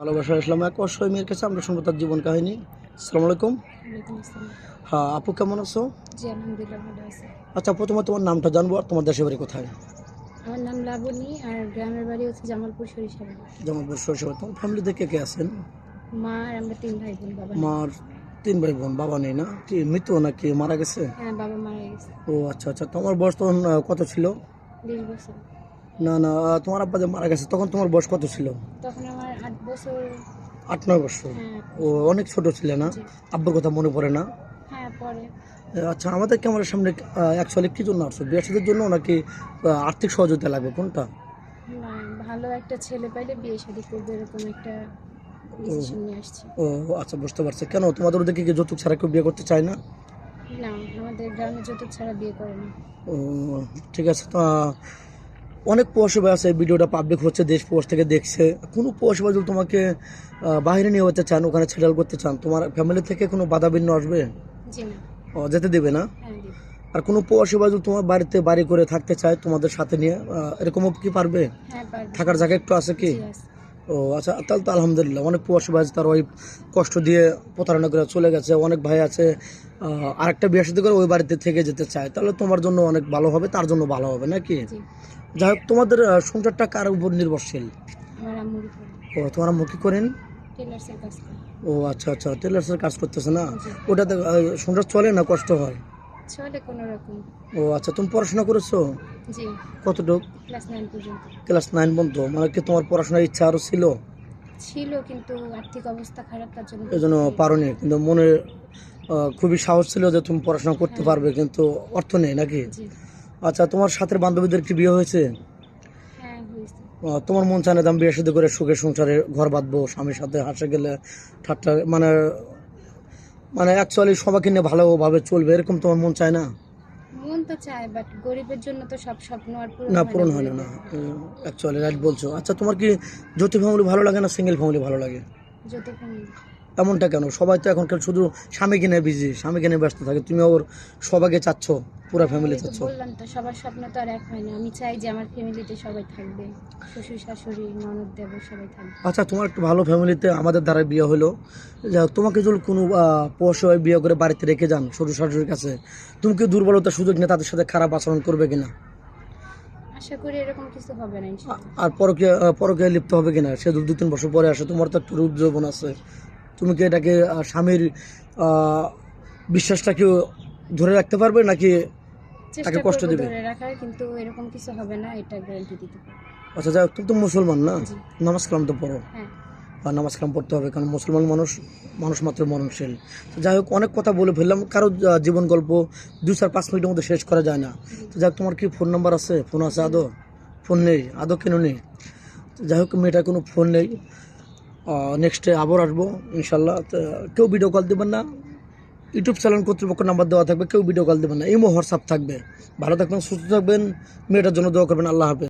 ভালোবাসা ইসলাম এক অসহায় মেয়ের কাছে আমরা শুনব তার জীবন কাহিনী। আসসালামু আলাইকুম। হ্যাঁ আপু কেমন আছো? আচ্ছা প্রথমে তোমার নামটা জানব আর তোমার দেশের বাড়ি কোথায়? আমার নাম লাবণী আর গ্রামের বাড়ি হচ্ছে জামালপুর সরিষাবাড়ি। শৈশবে তোমার ফ্যামিলিতে কে কে আছেন? মা আর আমরা তিন ভাই বোন বাবা। মার তিন ভাই বোন বাবা নেই না? কি মৃত্যু নাকি মারা গেছে? হ্যাঁ বাবা মারা গেছে। ও আচ্ছা আচ্ছা তোমার বয়স তখন কত ছিল? বিশ বছর। না না তোমার আব্বা যে মারা গেছে তখন তোমার বয়স কত ছিল? তখন আমার আট বছর। আট নয় বছর? হ্যাঁ। ও অনেক ছোট ছিলে না। আব্বার কথা মনে পড়ে না? হ্যাঁ আচ্ছা আমাদের ক্যামেরার সামনে অ্যাকচুয়ালি কি জন্য আসছো? বিয়ে জন্য নাকি আর্থিক সহযোগিতা লাগবে? কোনটা? ভালো একটা ছেলে পাইলে বিয়ে শাদী করবে এরকম একটা ও আচ্ছা বুঝতে পারছি। কেন তোমাদের ওদিকে কি যৌতুক ছাড়া কেউ বিয়ে করতে চায় না? না আমাদের গ্রামে যৌতুক ছাড়া বিয়ে করে না। ও ঠিক আছে তো অনেক পৌরসভা আছে ভিডিওটা পাবলিক হচ্ছে দেশ পোস্ট থেকে দেখছে। কোনো পৌরসভা যদি তোমাকে বাহিরে বাইরে নিয়ে যেতে চান ওখানে সেটেল করতে চান তোমার ফ্যামিলি থেকে কোনো বাধা বিঘ্ন আসবে? ও, যেতে দেবে না? হ্যাঁ আর কোনো পৌরসভা যদি তোমার বাড়িতে বাড়ি করে থাকতে চায় তোমাদের সাথে নিয়ে এরকমও কি পারবে? হ্যাঁ থাকার জায়গা একটু আছে কি? ও আচ্ছা তাহলে তো আলহামদুলিল্লাহ। অনেক পৌরসভা আছে তার ওই কষ্ট দিয়ে প্রতারণা করে চলে গেছে। অনেক ভাই আছে আরেকটা বিয়ে সাথে করে ওই বাড়িতে থেকে যেতে চায়। তাহলে তোমার জন্য অনেক ভালো হবে তার জন্য ভালো হবে নাকি? যাই হোক তোমাদের সংসারটা কার উপর নির্ভরশীল? ও তোমার আম্মু কি করেন? ও আচ্ছা আচ্ছা টেলার্সের কাজ করতেছে না? ওটাতে সংসার চলে না কষ্ট হয়? চলে কোনো রকম। ও আচ্ছা তুমি পড়াশোনা করেছ? জি। কতটুক? ক্লাস নাইন পর্যন্ত। ক্লাস নাইন পর্যন্ত? মানে কি তোমার পড়াশোনার ইচ্ছা আরও ছিল? ছিল কিন্তু আর্থিক অবস্থা খারাপ তার জন্য এই জন্য পারোনি। কিন্তু মনে খুবই সাহস ছিল যে তুমি পড়াশোনা করতে পারবে কিন্তু অর্থ নেই নাকি? আচ্ছা তোমার সাথে বান্ধবীদের কি বিয়ে হয়েছে? হ্যাঁ তোমার মন চায় না আমি বিয়ে সাথে করে সুখে সংসারে ঘর বাঁধবো স্বামীর সাথে হাসে গেলে ঠাট্টা মানে মানে অ্যাকচুয়ালি সবাইকে নিয়ে ভালোভাবে চলবে এরকম তোমার মন চায় না। মন তো চায় বাট গরিবের জন্য তো সব স্বপ্ন আর পূরণ না পূরণ হয় না না অ্যাকচুয়ালি রাইট বলছো। আচ্ছা তোমার কি যৌথ ফ্যামিলি ভালো লাগে না সিঙ্গেল ফ্যামিলি ভালো লাগে? জ্যোতি family। এমনটা কেন? সবাই তো এখনকার শুধু স্বামীকে নিয়ে বিজি স্বামীকে নিয়ে ব্যস্ত থাকে। তুমি ওর সবাইকে চাচ্ছ পুরো ফ্যামিলি চাচ্ছ? বললাম তো সবার স্বপ্ন তো আর এক হয় না। আমি চাই যে আমার ফ্যামিলিতে সবাই থাকবে। শ্বশুর শাশুড়ি ননদ দেব সবাই থাকবে। আচ্ছা তোমার একটু ভালো ফ্যামিলিতে আমাদের দ্বারা বিয়ে হলো। যা তোমাকে যদি কোনো পৌরসভায় বিয়ে করে বাড়িতে রেখে যান শ্বশুর শাশুড়ির কাছে তুমি কি দুর্বলতার সুযোগ নিয়ে তাদের সাথে খারাপ আচরণ করবে কিনা? আশা করি এরকম কিছু হবে না আর পরকে পরকে লিপ্ত হবে কিনা? সে দু দু তিন বছর পরে আসে তোমার তো একটু রূপ যৌবন আছে। তুমি কি এটাকে স্বামীর বিশ্বাসটাকে ধরে রাখতে পারবে নাকি তাকে কষ্ট দিবে? কিন্তু এরকম কিছু হবে না এটা গ্যারান্টি দিতে আচ্ছা যাই হোক, তুমি তো মুসলমান না? নামাজ কালাম তো পড়ো। বা আর নামাজ কালাম পড়তে হবে কারণ মুসলমান মানুষ মানুষ মাত্র মরণশীল। যাই হোক অনেক কথা বলে ফেললাম কারও জীবন গল্প দুই চার পাঁচ মিনিটের মধ্যে শেষ করা যায় না। তো যাই হোক তোমার কি ফোন নাম্বার আছে? ফোন আছে আদৌ? ফোন নেই আদৌ কেন নেই? যাই হোক মেয়েটার কোনো ফোন নেই। নেক্সটে আবার আসব, ইনশাল্লাহ। কেউ ভিডিও কল দেবেন না। ইউটিউব চ্যানেল কর্তৃপক্ষ নাম্বার দেওয়া থাকবে, কেউ ভিডিও কল দেবেন না। ইমো হোয়াটসঅ্যাপ থাকবে। ভালো থাকবেন, সুস্থ থাকবেন। মেয়েটার জন্য দোয়া করবেন, আল্লাহ হাফেজ।